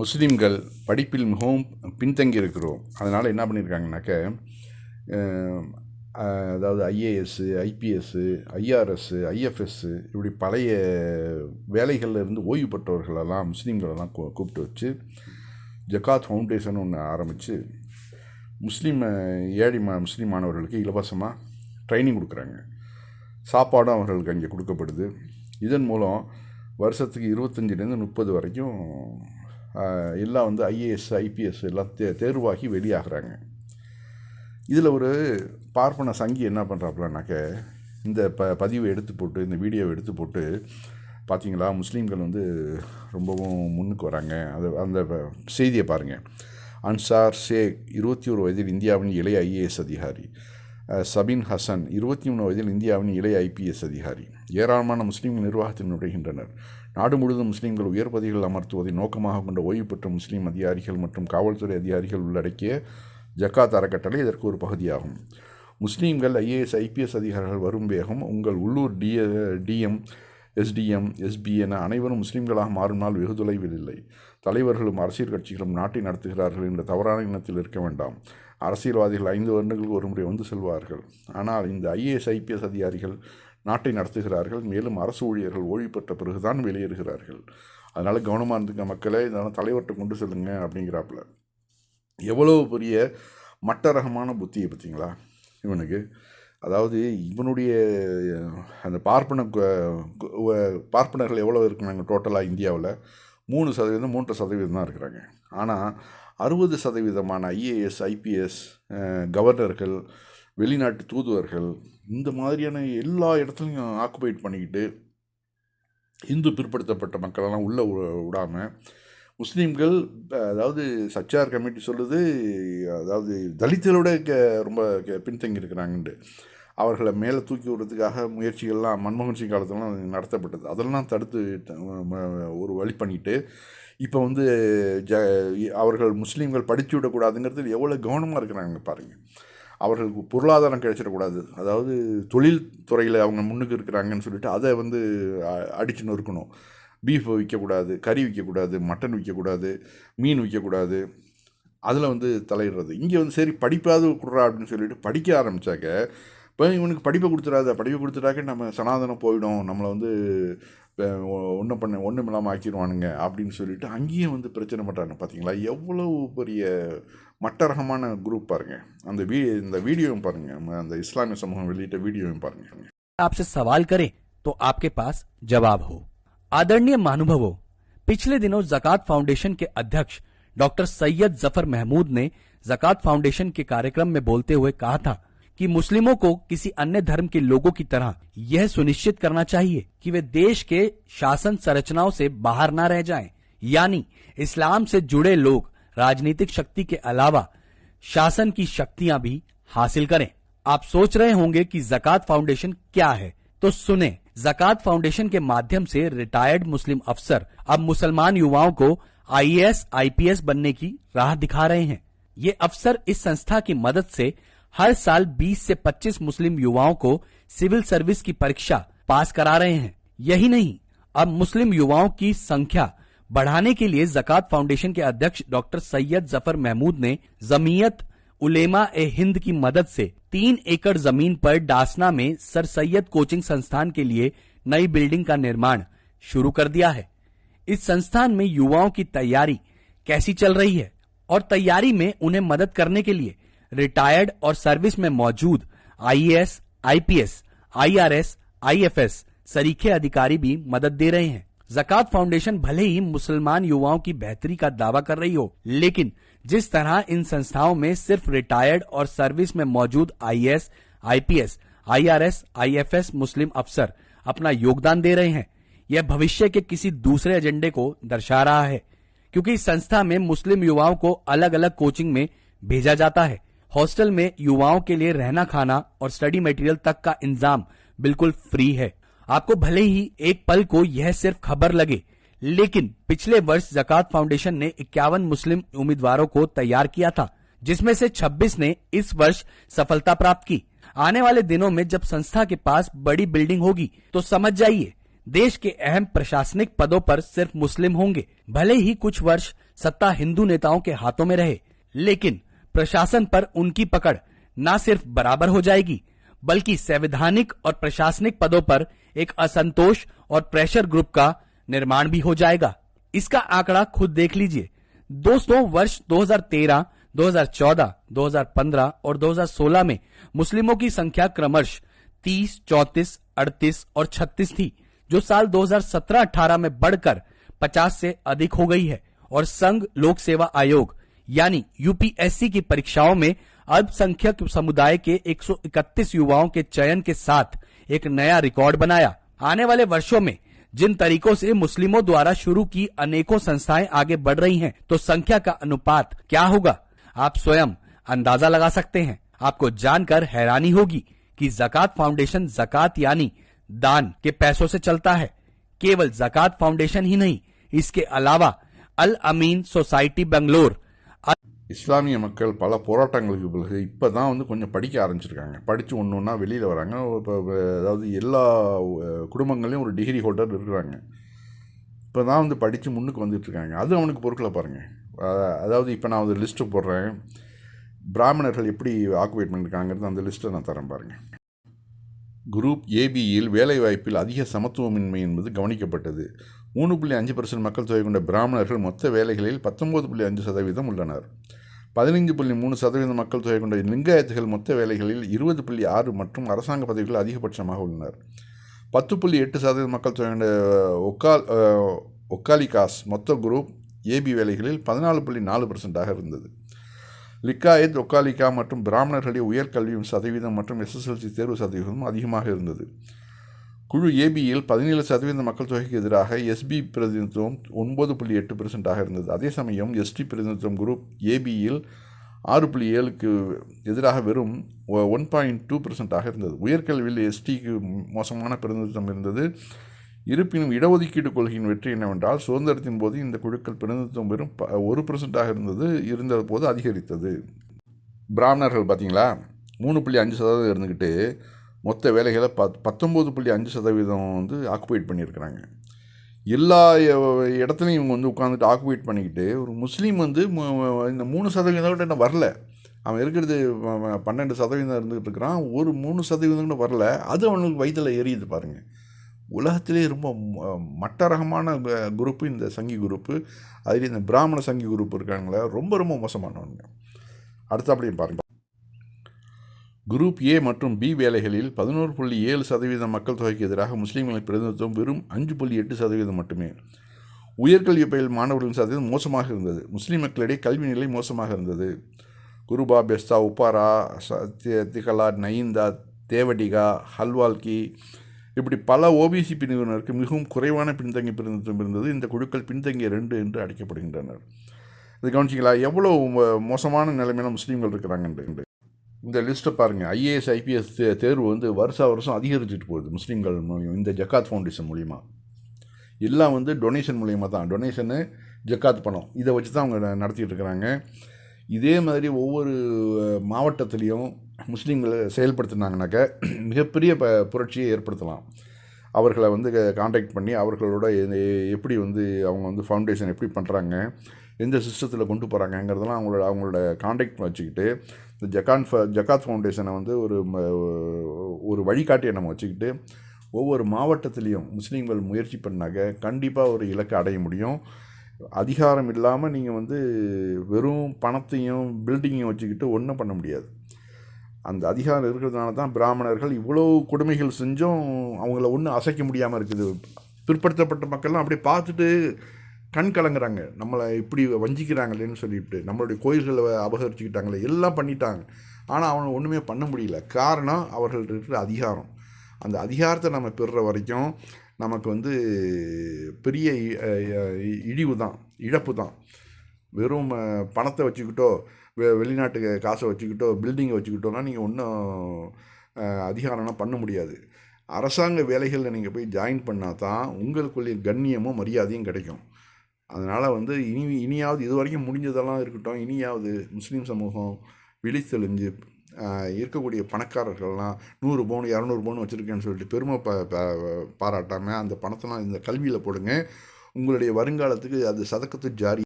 முஸ்லீம்கள் படிப்பில் மிகவும் பின்தங்கி இருக்கிறோம். அதனால் என்ன பண்ணியிருக்காங்கனாக்க அதாவது ஐஏஎஸ்ஸு ஐபிஎஸ்ஸு ஐஆர்எஸ்ஸு ஐஎஃப்எஸ்ஸு இப்படி பழைய வேலைகளில் இருந்து ஓய்வு பெற்றவர்களெல்லாம் முஸ்லீம்களெல்லாம் கூப்பிட்டு வச்சு ஜக்காத் ஃபவுண்டேஷன் ஒன்று ஆரம்பித்து முஸ்லீம் ஏழை மா முஸ்லீம் மாணவர்களுக்கு இலவசமாக ட்ரைனிங் கொடுக்குறாங்க. சாப்பாடும் அவர்களுக்கு அங்கே கொடுக்கப்படுது. இதன் மூலம் வருஷத்துக்கு இருபத்தஞ்சிலேருந்து முப்பது வரைக்கும் எல்லாம் வந்து ஐஏஎஸ் ஐபிஎஸ் எல்லாம் தே தேர்வாகி வெளியாகிறாங்க. இதில் ஒரு பார்ப்பன சங்கி என்ன பண்ணுறாப்புலனாக்க இந்த ப பதிவை எடுத்து போட்டு இந்த வீடியோவை எடுத்து போட்டு பார்த்தீங்களா முஸ்லீம்கள் வந்து ரொம்பவும் முன்னுக்கு வராங்க. அது அந்த செய்தியை பாருங்கள் அன்சார் ஷேக் இருபத்தி ஒரு வயதில் இந்தியாவின் இளைய ஐஏஎஸ் அதிகாரி. சபின் ஹசன் இருபத்தி மூணு வயதில் இந்தியாவின் இளைய ஐபிஎஸ் அதிகாரி. ஏராளமான முஸ்லீம்கள் நிர்வாகத்தில் நுழைகின்றனர். நாடு முழுவதும் முஸ்லீம்கள் உயர் பதவிகள் அமர்த்துவதை நோக்கமாக கொண்ட ஓய்வு பெற்ற முஸ்லீம் அதிகாரிகள் மற்றும் காவல்துறை அதிகாரிகள் உள்ளடக்கிய ஜக்காத் அறக்கட்டளை இதற்கு ஒரு பகுதியாகும். முஸ்லீம்கள் ஐஏஎஸ் ஐபிஎஸ் அதிகாரிகள் வரும் வேகம் உங்கள் உள்ளூர் டி டிஎம் எஸ்டிஎம் எஸ்பி என அனைவரும் முஸ்லீம்களாக மாறும் நாள் வெகு தொலைவில் இல்லை. தலைவர்களும் அரசியல் கட்சிகளும் நாட்டை நடத்துகிறார்கள் என்ற தவறான எண்ணத்தில் இருக்க வேண்டாம். அரசியல்வாதிகள் ஐந்து வருடங்களுக்கு ஒரு முறை வந்து செல்வார்கள். ஆனால் இந்த ஐஏஎஸ் ஐபிஎஸ் அதிகாரிகள் நாட்டை நடத்துகிறார்கள். மேலும் அரசு ஊழியர்கள் ஓய்வு பெற்ற பிறகுதான் வெளியேறுகிறார்கள். அதனால் கவனமாக இருந்துங்க மக்களை இதனால் தலைவர்கிட்ட கொண்டு செல்லுங்க அப்படிங்கிறாப்புல. எவ்வளோ பெரிய மட்ட ரகமான புத்தியை பார்த்தீங்களா இவனுக்கு? அதாவது இவனுடைய அந்த பார்ப்பன பார்ப்பனர்கள் எவ்வளோ இருக்கிறாங்க டோட்டலாக இந்தியாவில்? மூணு சதவீதம் மூன்று சதவீதம் தான் இருக்கிறாங்க. ஆனால் அறுபது சதவீதமான ஐஏஎஸ் ஐபிஎஸ் கவர்னர்கள் வெளிநாட்டு தூதுவர்கள் இந்த மாதிரியான எல்லா இடத்துலையும் ஆக்குபைட் பண்ணிக்கிட்டு இந்து பிற்படுத்தப்பட்ட மக்களெல்லாம் உள்ளே விடாமல் முஸ்லீம்கள் அதாவது சச்சார் கமிட்டி சொல்லுது அதாவது தலித்தரோட க ரொம்ப க- பின்தங்கி இருக்கிறாங்கன்ட்டு அவர்களை மேலே தூக்கி விடுறதுக்காக முயற்சிகள்லாம் மன்மோகன் சிங் காலத்துலலாம் நடத்தப்பட்டது. அதெல்லாம் தடுத்து ஒரு வழி பண்ணிட்டு இப்போ வந்து ஜ அவர்கள் முஸ்லீம்கள் படித்து விடக்கூடாதுங்கிறது எவ்வளோ கவனமாக இருக்கிறாங்க பாருங்கள் அவர்களுக்கு பொருளாதாரம் கிடைச்சிடக்கூடாது. அதாவது தொழில் துறையில் அவங்க முன்னுக்கு இருக்கிறாங்கன்னு சொல்லிட்டு அதை வந்து அ- அடிச்சு நொறுக்கணும். பீஃப் விற்கக்கூடாது கறி விற்கக்கூடாது மட்டன் விற்கக்கூடாது மீன் விற்கக்கூடாது. அதில் வந்து தலையிடுறது. இங்கே வந்து சரி படிப்பாவது கொடுறா அப்படின்னு சொல்லிட்டு படிக்க ஆரம்பித்தாக்க இப்போ இவனுக்கு படிப்பை கொடுத்துடாத படிப்பை கொடுத்துட்டாக்க நம்ம சனாதனம் போயிடும் நம்மளை வந்து ஒன்றும் பண்ண ஒன்றும் இல்லாமல் ஆக்கிடுவானுங்க அப்படின்னு சொல்லிட்டு அங்கேயும் வந்து பிரச்சனை பண்ணுறாங்க பார்த்தீங்களா எவ்வளவு பெரிய மட்டரகமான குரூப் பாருங்க அந்த வீ இந்த வீடியோவும் பாருங்க அந்த இஸ்லாமிய சமூகம் வெளியிட்ட வீடியோவும் பாருங்க आपसे सवाल करें तो आपके पास जवाब हो आदरणीय महानुभवो पिछले दिनों जकात फाउंडेशन के अध्यक्ष डॉक्टर सैयद जफर महमूद ने जकात फाउंडेशन के कार्यक्रम में बोलते हुए कहा था कि मुस्लिमों को किसी अन्य धर्म के लोगों की तरह यह सुनिश्चित करना चाहिए कि वे देश के शासन संरचनाओं से बाहर न रह जाएँ, यानी इस्लाम से जुड़े लोग राजनीतिक शक्ति के अलावा शासन की शक्तियाँ भी हासिल करें। आप सोच रहे होंगे कि जकात फाउंडेशन क्या है। तो सुने जकात फाउंडेशन के माध्यम से रिटायर्ड मुस्लिम अफसर अब मुसलमान युवाओं को आईएएस आईपीएस बनने की राह दिखा रहे हैं। ये अफसर इस संस्था की मदद से हर साल 20 से 25 मुस्लिम युवाओं को सिविल सर्विस की परीक्षा पास करा रहे हैं। यही नहीं, अब मुस्लिम युवाओं की संख्या बढ़ाने के लिए जकात फाउंडेशन के अध्यक्ष डॉक्टर सैयद ज़फ़र महमूद ने जमीयत उलेमा ए हिंद की मदद से तीन एकड़ ज़मीन पर डासना में सर सैयद कोचिंग संस्थान के लिए नई बिल्डिंग का निर्माण शुरू कर दिया है। इस संस्थान में युवाओं की तैयारी कैसी चल रही है और तैयारी में उन्हें मदद करने के लिए रिटायर्ड और सर्विस में मौजूद आईएएस, आईपीएस, आईआरएस, आईएफएस सरीखे अधिकारी भी मदद दे रहे हैं। जकात फाउंडेशन भले ही मुसलमान युवाओं की बेहतरी का दावा कर रही हो लेकिन जिस तरह इन संस्थाओं में सिर्फ़ रिटायर्ड और सर्विस में मौजूद आईएएस, आईपीएस, आईआरएस, आईएफएस मुस्लिम अफसर अपना योगदान दे रहे हैं यह भविष्य के किसी दूसरे एजेंडे को दर्शा रहा है क्योंकि इस संस्था में मुस्लिम युवाओं को अलग अलग कोचिंग में भेजा जाता है। हॉस्टल में युवाओं के लिए रहना खाना और स्टडी मटेरियल तक का इंतज़ाम बिल्कुल फ्री है। आपको भले ही एक पल को यह सिर्फ़ खबर लगे, लेकिन पिछले वर्ष जकात फाउंडेशन ने इक्यावन मुस्लिम उम्मीदवारों को तैयार किया था, जिसमें से 26 ने इस वर्ष सफलता प्राप्त की। आने वाले दिनों में जब संस्था के पास बड़ी बिल्डिंग होगी तो समझ जाइए, देश के अहम प्रशासनिक पदों पर सिर्फ़ मुस्लिम होंगे। भले ही कुछ वर्ष सत्ता हिंदू नेताओं के हाथों में रहे, लेकिन प्रशासन पर उनकी पकड़ न सिर्फ़ बराबर हो जाएगी बल्कि संवैधानिक और प्रशासनिक पदों पर एक असंतोष और प्रेशर ग्रुप का निर्माण भी हो जाएगा। इसका आंकड़ा खुद देख लीजिए। दोस्तों वर्ष 2013, 2014, 2015 और 2016 में मुस्लिमों की संख्या क्रमश 30, 34, 38 और 36 थी जो साल 2017-18 में बढ़कर 50 से अधिक हो गई है और संघ लोक सेवा आयोग यानी यूपीएससी की परीक्षाओं में अल्पसंख्यक समुदाय के 131 युवाओं के चयन के साथ एक नया रिकॉर्ड बनाया। आने वाले वर्षों में जिन तरीकों से मुस्लिमों द्वारा शुरू की अनेकों संस्थाएँ आगे बढ़ रही हैं, तो संख्या का अनुपात क्या होगा? आप स्वयं अंदाज़ा लगा सकते हैं। आपको जानकर हैरानी होगी कि जकात फाउंडेशन जकात यानी दान के पैसों से चलता है। केवल जकात फाउंडेशन ही नहीं इसके अलावा अल अमीन सोसाइटी बेंगलोर இஸ்லாமிய மக்கள் பல போராட்டங்களுக்கு பிறகு இப்போ தான் வந்து கொஞ்சம் படிக்க ஆரம்பிச்சிருக்காங்க. படித்து ஒன்று ஒன்றா வெளியில் வராங்க. இப்போ அதாவது எல்லா குடும்பங்கள்லேயும் ஒரு டிகிரி ஹோல்டர் இருக்கிறாங்க. இப்போ தான் வந்து படித்து முன்னுக்கு வந்துட்டுருக்காங்க அது அவனுக்கு பொருட்களை பாருங்கள் அதாவது இப்போ நான் ஒரு லிஸ்ட்டு போடுறேன். பிராமணர்கள் எப்படி ஆக்குபேட் பண்ணியிருக்காங்கிறது அந்த லிஸ்ட்டை நான் தரேன் பாருங்கள் குரூப் ஏபியில் வேலைவாய்ப்பில் அதிக சமத்துவமின்மை என்பது கவனிக்கப்பட்டது. மூணு புள்ளி அஞ்சு பர்சன்ட் மக்கள் தொகை கொண்ட பிராமணர்கள் மொத்த வேலைகளில் பத்தொம்போது புள்ளி அஞ்சு சதவீதம் உள்ளனர். பதினைஞ்சு புள்ளி மூணு சதவீதம் மக்கள் தொகை கொண்ட லிங்காயத்துகள் மொத்த வேலைகளில் இருபது புள்ளி ஆறு மற்றும் அரசாங்க பதவிகள் அதிகபட்சமாக உள்ளனர். பத்து புள்ளி எட்டு சதவீதம் மக்கள் தொகை கொண்ட ஒக்கால் ஒக்காலிகாஸ் மொத்த குரூப் ஏபி வேலைகளில் பதினாலு புள்ளி நாலு பர்சன்டாக இருந்தது. லிக்காயத் ஒக்காலிகா மற்றும் பிராமணர்களுடைய உயர்கல்வியும் சதவீதம் மற்றும் எஸ்எஸ்எல்சி தேர்வு சதவீதமும் அதிகமாக இருந்தது. குழு ஏபியில் பதினேழு சதவீத மக்கள் தொகைக்கு எதிராக எஸ்பி பிரதிநிதித்துவம் ஒன்பது புள்ளி எட்டு பெர்சென்டாக இருந்தது. அதே சமயம் எஸ்டி பிரதிநிதித்துவம் குரூப் ஏபியில் ஆறு புள்ளி ஏழுக்கு எதிராக வெறும் ஒன் பாயிண்ட் டூ பெர்சென்டாக இருந்தது. உயர்கல்வியில் எஸ்டிக்கு மோசமான பிரதிநிதித்துவம் இருந்தது. இருப்பினும் இடஒதுக்கீடு கொள்கையின் வெற்றி என்னவென்றால் சுதந்திரத்தின் போது இந்த குழுக்கள் பிரதிநிதித்துவம் வெறும் ப- ஒரு பெர்சென்டாக இருந்தது. இருந்த போது அதிகரித்தது. பிராமணர்கள் பார்த்தீங்களா? மூணு புள்ளி அஞ்சு சதவீதம் இருந்துக்கிட்டு மொத்த வேலைகளை பத் பத்தொம்போது புள்ளி அஞ்சு சதவீதம் வந்து ஆக்குபைட் பண்ணியிருக்கிறாங்க. எல்லா இடத்துலையும் இவங்க வந்து உட்காந்துட்டு ஆக்குபைட் பண்ணிக்கிட்டு ஒரு முஸ்லீம் வந்து இந்த மூணு சதவீதம் கூட இன்னும் வரல. அவன் இருக்கிறது பன்னெண்டு சதவீதம் இருந்துகிட்டு இருக்கிறான் ஒரு மூணு சதவீதம் கூட வரல. அது அவனுக்கு வயிற்றில் எரியுது பாருங்கள் உலகத்திலே ரொம்ப ம- மட்ட ரகமான குரூப்பு இந்த சங்கி குரூப்பு. அதில் இந்த பிராமண சங்கி குரூப் இருக்காங்களே ரொம்ப ரொம்ப மோசமானவங்க அப்படியே பாருங்கள் குரூப் ஏ மற்றும் பி வேலைகளில் பதினோரு புள்ளி ஏழு சதவீதம் மக்கள் தொகைக்கு எதிராக முஸ்லீம்களின் பிரதிநிதித்துவம் வெறும் அஞ்சு புள்ளி எட்டு சதவீதம் மட்டுமே. உயர்கல்வி பயில் மாணவர்களின் சதவீதம் மோசமாக இருந்தது. முஸ்லீம் மக்களிடையே கல்வி நிலை மோசமாக இருந்தது. குருபா பெஸ்தா உப்பாரா ச- தி- திகலா நயிந்தா தேவடிகா ஹல்வால்கி இப்படி பல ஓபிசி பிரிவினருக்கு மிகவும் குறைவான பின்தங்கிய பிரதிநிதித்துவம் இருந்தது. இந்த குழுக்கள் பின்தங்கிய ரெண்டு என்று அழைக்கப்படுகின்றனர். இது கவனிச்சிங்களா? எவ்வளோ மோ- மோசமான நிலைமையில முஸ்லீம்கள் இருக்கிறாங்கன்ட்டு இந்த லிஸ்ட்டை பாருங்கள் ஐஏஎஸ் ஐபிஎஸ் தேர்வு வந்து வருஷா வருஷம் அதிகரிச்சுட்டு போகுது. முஸ்லீம்கள் மூலியம் இந்த ஜக்காத் ஃபவுண்டேஷன் மூலிமா எல்லாம் வந்து டொனேஷன் மூலியமாக தான். டொனேஷனு ஜக்காத் பணம். இதை வச்சு தான் அவங்க ந- நடத்திட்டு இருக்கிறாங்க. இதே மாதிரி ஒவ்வொரு மாவட்டத்துலேயும் முஸ்லீம்களை செயல்படுத்தினாங்கனாக்க மிகப்பெரிய ப புரட்சியை ஏற்படுத்தலாம். அவர்களை வந்து காண்டாக்ட் பண்ணி அவர்களோட எப்படி வந்து அவங்க வந்து ஃபவுண்டேஷன் எப்படி பண்ணுறாங்க எந்த சிஸ்டத்தில் கொண்டு போகிறாங்கங்கிறதெல்லாம் அவங்களோட அவங்களோட காண்டாக்ட் வச்சுக்கிட்டு இந்த ஜக்கான் ஃப ஜக்காத் ஃபவுண்டேஷனை வந்து ஒரு ம- ஒரு வழிகாட்டியை நம்ம வச்சுக்கிட்டு ஒவ்வொரு மாவட்டத்துலேயும் முஸ்லீம்கள் முயற்சி பண்ணாக்க கண்டிப்பாக ஒரு இலக்கை அடைய முடியும். அதிகாரம் இல்லாமல் நீங்கள் வந்து வெறும் பணத்தையும் பில்டிங்கையும் வச்சுக்கிட்டு ஒன்றும் பண்ண முடியாது. அந்த அதிகாரம் இருக்கிறதுனால தான் பிராமணர்கள் இவ்வளோ கொடுமைகள் செஞ்சும் அவங்கள ஒன்றும் அசைக்க முடியாமல் இருக்குது. பிற்படுத்தப்பட்ட மக்கள்லாம் அப்படியே பார்த்துட்டு கண் கலங்குறாங்க. நம்மளை இப்படி வஞ்சிக்கிறாங்களேன்னு சொல்லிவிட்டு நம்மளுடைய கோயில்களை அபகரிச்சுக்கிட்டாங்களே எல்லாம் பண்ணிட்டாங்க. ஆனால் அவனை ஒன்றுமே பண்ண முடியல. காரணம் அவர்கள் இருக்கிற அதிகாரம். அந்த அதிகாரத்தை நம்ம பெறுற வரைக்கும் நமக்கு வந்து பெரிய இழிவு தான் இழப்பு தான். வெறும் பணத்தை வச்சுக்கிட்டோ வெ வெளிநாட்டு காசை வச்சுக்கிட்டோ பில்டிங்கை வச்சுக்கிட்டோன்னா நீங்கள் ஒன்றும் அதிகாரம்லாம் பண்ண முடியாது. அரசாங்க வேலைகளில் நீங்கள் போய் ஜாயின் பண்ணால் தான் உங்களுக்குள்ளே கண்ணியமும் மரியாதையும் கிடைக்கும். அதனால் வந்து இனி இனியாவது இது வரைக்கும் முடிஞ்சதெல்லாம் இருக்கட்டும் இனியாவது முஸ்லீம் சமூகம் விழித்தெளிஞ்சு இருக்கக்கூடிய பணக்காரர்கள்லாம் நூறு பவுன் இரநூறு பவுன் வச்சுருக்கேன்னு சொல்லிட்டு பெருமை ப பாராட்டாமல் அந்த பணத்தெல்லாம் இந்த கல்வியில் போடுங்க. உங்களுடைய வருங்காலத்துக்கு அது சதக்கத்து ஜாரி